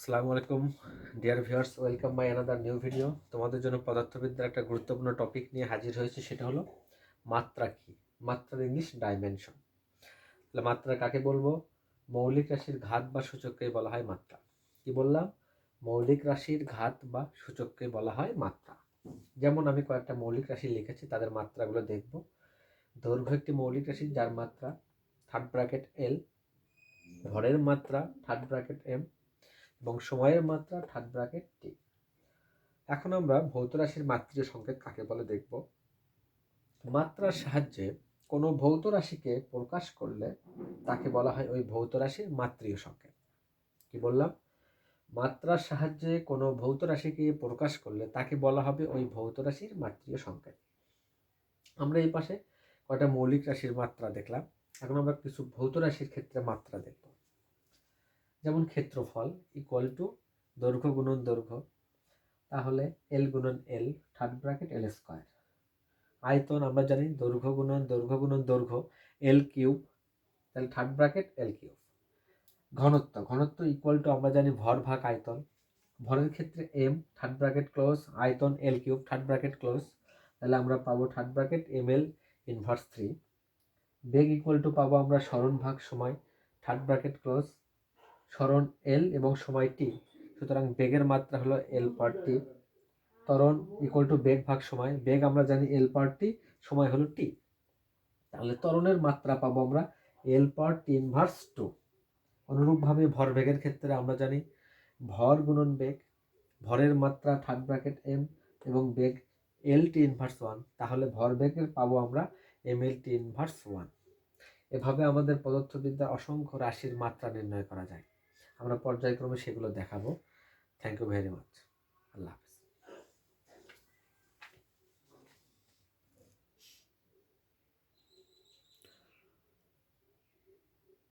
আসসালামু আলাইকুম। Dear viewers welcome by another new video তোমাদের জন্য পদার্থবিদ্যার একটা গুরুত্বপূর্ণ টপিক নিয়ে হাজির হয়েছে, সেটা হলো মাত্রা কি? মাত্রার ইংলিশ ডাইমেনশন তাহলে মাত্রা কাকে বলব? মৌলিক রাশির ঘাত বা সূচককে বলা হয় মাত্রা। কি বললাম? মৌলিক রাশির ঘাত বা সূচককে বলা হয় মাত্রা। যেমন আমি কয়েকটা মৌলিক রাশি লিখেছি, তাদের মাত্রাগুলো দেখব। দৈর্ঘ্য একটি মৌলিক রাশি, যার মাত্রা থার্ড ব্র্যাকেট এল ভরের মাত্রা থার্ড ব্র্যাকেট এম এবং সময়ের মাত্রা থার্ড ব্র্যাকেট টি। এখন আমরা ভৌত রাশির মাত্রীয় সংকেত কাকে বলে দেখব? মাত্রার সাহায্যে কোনো ভৌত রাশিকে প্রকাশ করলে তাকে বলা হয় ওই ভৌত রাশির মাত্রীয় সংকেত। কি বললাম? মাত্রার সাহায্যে কোনো ভৌত রাশিকে প্রকাশ করলে তাকে বলা হবে ওই ভৌত রাশির মাত্রীয় সংকেত। আমরা এই পাশে কয়টা মৌলিক রাশির মাত্রা দেখলাম। এখন আমরা কিছু ভৌত রাশির ক্ষেত্রে মাত্রা দেখব। যেমন ক্ষেত্রফল ইকুয়াল টু দৈর্ঘ্য গুণন দৈর্ঘ্য, তাহলে এল গুণন L third bracket L square আয়তন আমরা জানি দৈর্ঘ্য গুণন দৈর্ঘ্য গুণন দৈর্ঘ্য এল কিউব তাহলে থার্ড ব্র্যাকেট এল কিউব ঘনত্ব ঘনত্ব ইকুয়াল টু আমরা জানি ভর ভাগ আয়তন। ভরের ক্ষেত্রে এম থার্ড ব্র্যাকেট ক্লোজ আয়তন L cube third bracket close তাহলে আমরা পাবো third bracket M L inverse three beg equal to পাবো আমরা স্মরণ ভাগ সময় থার্ড ব্র্যাকেট ক্লোজ স্মরণ এল এবং সময় টি সুতরাং বেগের মাত্রা হলো এল পার টি ত্বরণ ইকুয়াল টু বেগ ভাগ সময়। বেগ আমরা জানি এল পার টি সময় হলো টি তাহলে ত্বরণের মাত্রা পাবো আমরা এল পার টি ইনভার্স টু অনুরূপভাবে ভরবেগের ক্ষেত্রে আমরা জানি ভর গুণন বেগ, ভরের মাত্রা থার্ড ব্র্যাকেট এম এবং বেগ এল টি ইনভার্স ওয়ান তাহলে ভরবেগের পাবো আমরা M L T inverse one এভাবে আমাদের পদার্থবিদ্যার অসংখ্য রাশির মাত্রা নির্ণয় করা যায়। আমরা পর্যায়ক্রমে সেগুলো দেখাবো থ্যাংক ইউ ভেরি মাচ আল্লাহ হাফেজ।